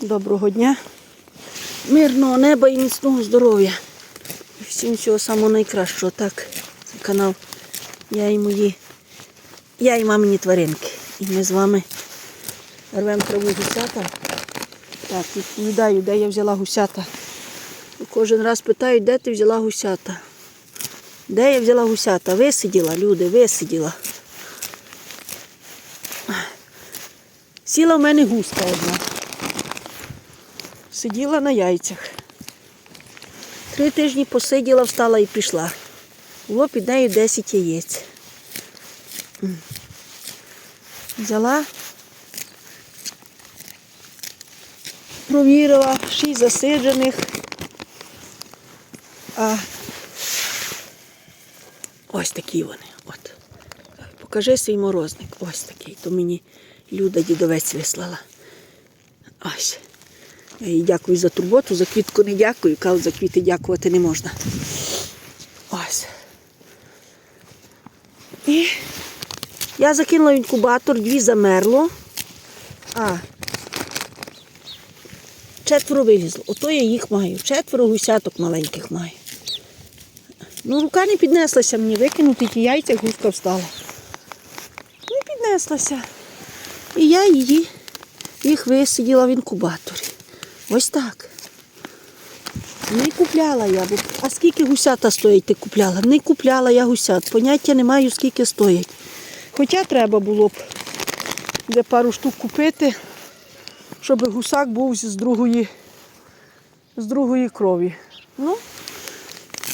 Доброго дня, мирного неба і міцного здоров'я. Всім всього самого найкращого. Так, це канал Я і мої, я і мамині тваринки. І ми з вами рвемо траву гусята. Так, відповідаю, де я взяла гусята. Кожен раз питають, де ти взяла гусята. Де я взяла гусята? Висиділа, люди, висиділа. Сіла в мене гуска одна. Сиділа на яйцях. Три тижні посиділа, встала і пішла. Було під нею 10 яєць. Взяла, провірила, шість засиджених. А ось такі вони. От. Покажи свій морозник. Ось такий. То мені Люда дідовець вислала. Ось. Я їй дякую за турботу, за квітку не дякую, кажу, за квіти дякувати не можна. Ось. І я закинула в інкубатор, дві замерло. А четверо вилізло. Ото я їх маю. Четверо гусяток маленьких маю. Ну, рука не піднеслася мені викинути ті яйця, гуска встала. Не піднеслася. І я її, їх висиділа в інкубаторі. Ось так. Не купляла я. А скільки гусята стоять ти купляла? Не купляла я гусят. Поняття не маю, скільки стоять. Хоча треба було б де пару штук купити, щоб гусак був з другої, з другої крові. Ну,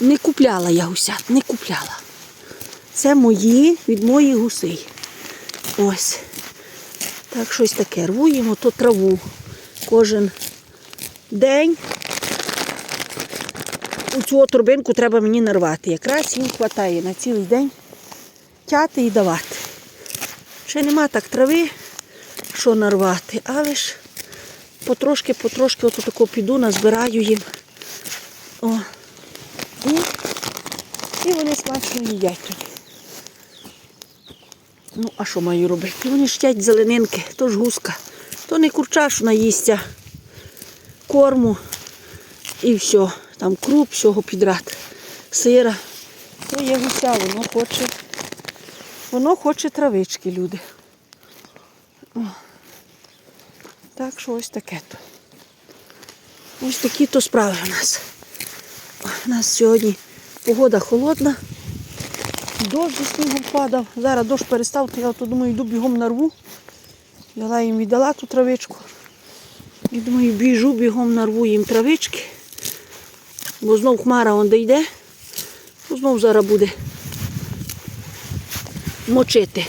не купляла я гусят, не купляла. Це мої від моїх гусей. Ось. Так, щось таке. Рвуємо то траву. Кожен день. У цю торбинку треба мені нарвати. Якраз їм вистачає на цілий день тяти і давати. Ще нема так трави, що нарвати, але ж потрошки-потрошки от тако піду, назбираю їм. О. І, і вони смачно їдять. Ну, а що маю робити? Вони щать зеленинки, то ж гуска, то не курча, що наїсться корму і все. Там круп, всього підряд, сира. То є гуся, воно хоче. Воно хоче травички, люди. О. Так що ось таке то. Ось такі то справи у нас. У нас сьогодні погода холодна. Дощ зі снігом падав. Зараз дощ перестав, то я то думаю, йду бігом нарву. Взяла їм віддала ту травичку. І думаю, біжу бігом нарву їм травички. Бо знов хмара он де йде, то знов зараз буде мочити.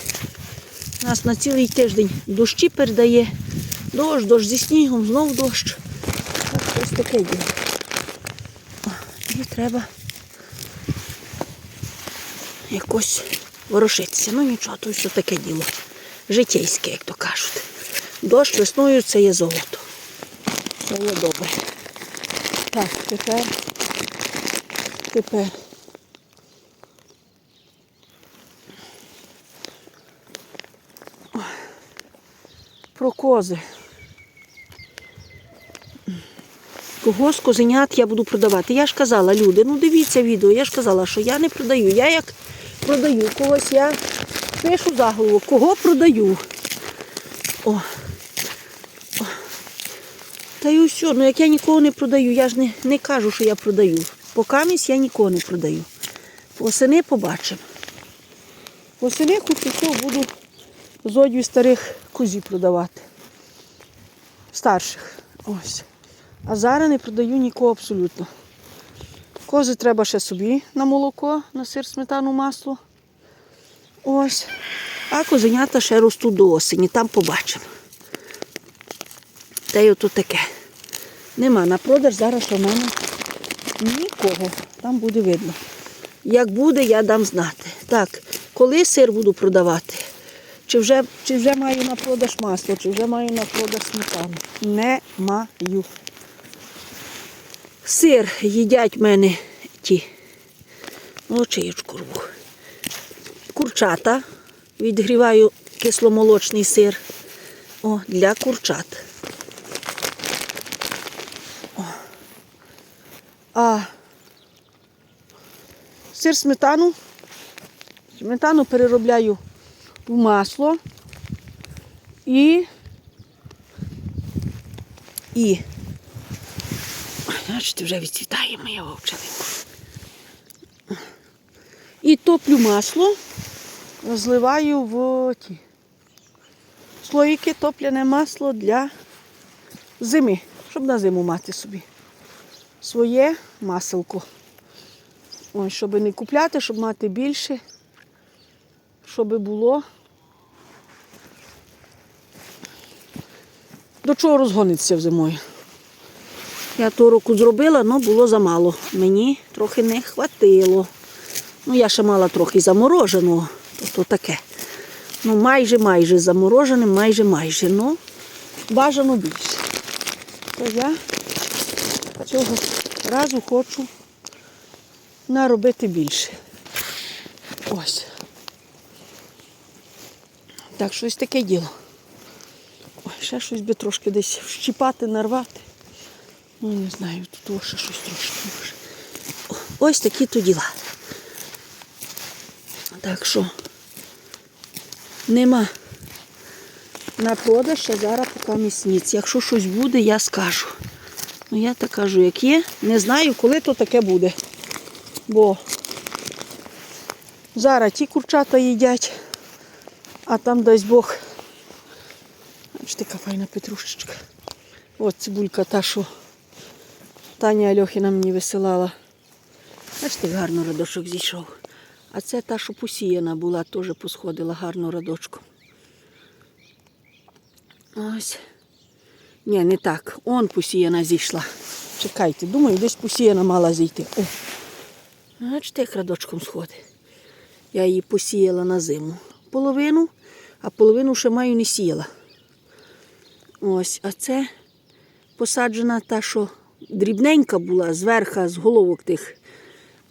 Нас на цілий тиждень дощі передає. Дощ, дощ зі снігом, знов дощ. Ось таке діло. І треба якось ворушитися. Ну нічого, то все таке діло. Житейське, як то кажуть. Дощ весною це є золото. Є добре. Так, тепер, тепер. Про кози. Кого з козенят я буду продавати? Я ж казала, люди, ну дивіться відео, я ж казала, що я не продаю. Я як продаю когось, я пишу заголовок, кого продаю. О. Та й все, ну як я нікого не продаю, я ж не, не кажу, що я продаю. Покамість я нікого не продаю. Восени побачимо. Восени хоч що буду з одю старих козів продавати. Старших. Ось. А зараз не продаю нікого абсолютно. Кози треба ще собі на молоко, на сир, сметану, масло. Ось. А козенята ще ростуть до осені, там побачимо. Та й ото таке. Нема на продаж зараз у мене нікого. Там буде видно. Як буде, я дам знати. Так, коли сир буду продавати? Чи вже, чи вже маю на продаж масло, чи вже маю на продаж сметану? Не маю. Сир їдять в мене ті. Молочеючку рву. Курчата. Відгріваю кисломолочний сир. О, для курчат. А сир сметану. Сметану переробляю в масло і. І. Бачите, вже відцвітає моя вовчалинка. І топлю масло, зливаю в ті слоїки топляне масло для зими, щоб на зиму мати собі своє маселко. Ось, щоб не купляти, щоб мати більше, щоб було. До чого розгониться зимою. Я того року зробила, але було замало. Мені трохи не хватило. Ну, я ще мала трохи замороженого, то, то таке. Ну, майже майже заморожене, майже майже. Ну, бажано більше. То я цього разу хочу наробити більше. Ось. Так, щось таке діло. Ой, ще щось би трошки десь вщіпати, нарвати. Ну, не знаю, тут ще щось трошки може. Ось такі то діла. Так що нема на продаж, а зараз поки місніць. Якщо щось буде, я скажу. Ну я так кажу, як є. Не знаю, коли то таке буде. Бо зараз ті курчата їдять, а там дасть Бог. Бачите, така файна петрушечка. От цибулька та, що Таня Альохіна мені висилала. Бачите, гарно радочок зійшов. А це та, що посіяна була, теж посходила гарно радочком. Ось. Ні, не так. Он посіяна зійшла. Чекайте, думаю, десь посіяна мала зійти. О. Бачите, як радочком сходить. Я її посіяла на зиму. Половину, а половину ще маю не сіяла. Ось, а це посаджена та, що дрібненька була, зверху, з головок тих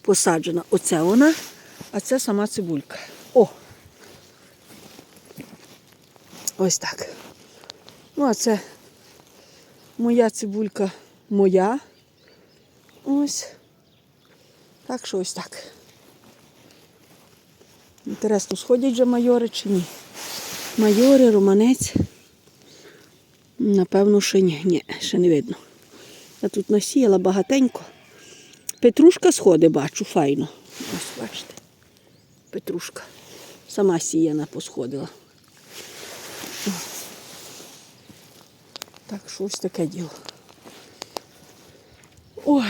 посаджена. Оце вона, а це сама цибулька. О! Ось так. Ну, а це моя цибулька моя. Ось. Так що ось так. Інтересно, сходять вже майори чи ні? Майори, романець. Напевно, ще ні. Ні, ще не видно. Я тут насіяла багатенько. Петрушка сходи бачу, файно. Ось, бачите. Петрушка. Сама сіяна посходила. Так що ось таке діло. Ой.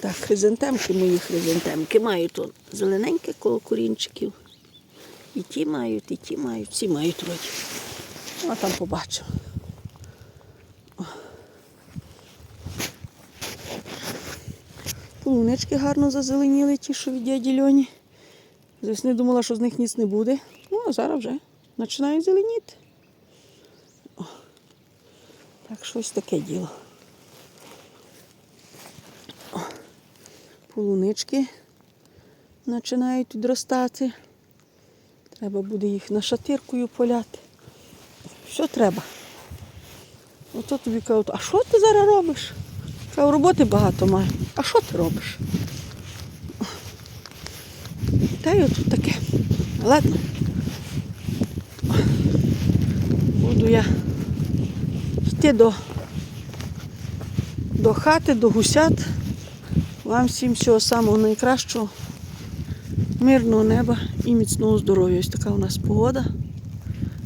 Так, хризантемки, мої хризантемки мають он зелененьке коло корінчиків. І ті мають, і ті мають, всі мають вроді. А там побачимо. Полунички гарно зазеленіли, ті, що від дяді Льоні. З весни думала, що з них ніц не буде. Ну, а зараз вже починають зеленіти. О. Так, щось таке діло. Полунички починають підростати. Треба буде їх нашатиркою поляти. Що треба? Ото тобі кажуть, а що ти зараз робиш? Кажу, роботи багато маю. А що ти робиш? Та й отут таке. Ладно. Буду я йти до, до хати, до гусят. Вам всім всього самого найкращого, мирного неба і міцного здоров'я. Ось така у нас погода.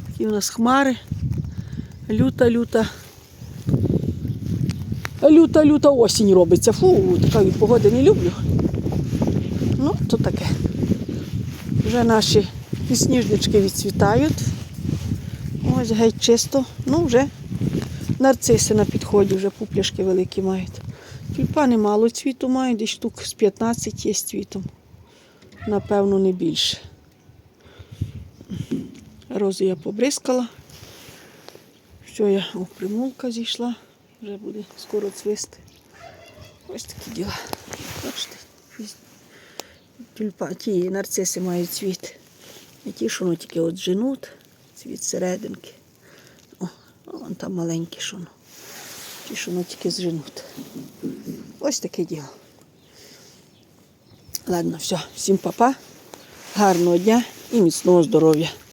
Такі у нас хмари. Люта-люта. Люта-люта осінь робиться. Фу, такої погоди не люблю. Ну, то таке. Вже наші підсніжнички відцвітають. Ось геть чисто. Ну, вже нарциси на підході, вже пупляшки великі мають. Тюльпани мало цвіту мають, десь штук з 15 є з цвітом. Напевно, не більше. Рози я побризкала. Що я, о, примулка зійшла, вже буде скоро цвисти. Ось такі діла. Бачите, тюльпа, ті нарциси мають цвіт. І ті, що воно тільки от женуть, цвіт серединки. Вон там маленькі що воно. Ті, ну тільки зженуть. Ось таке діло. Ладно, все, всім папа, гарного дня і міцного здоров'я.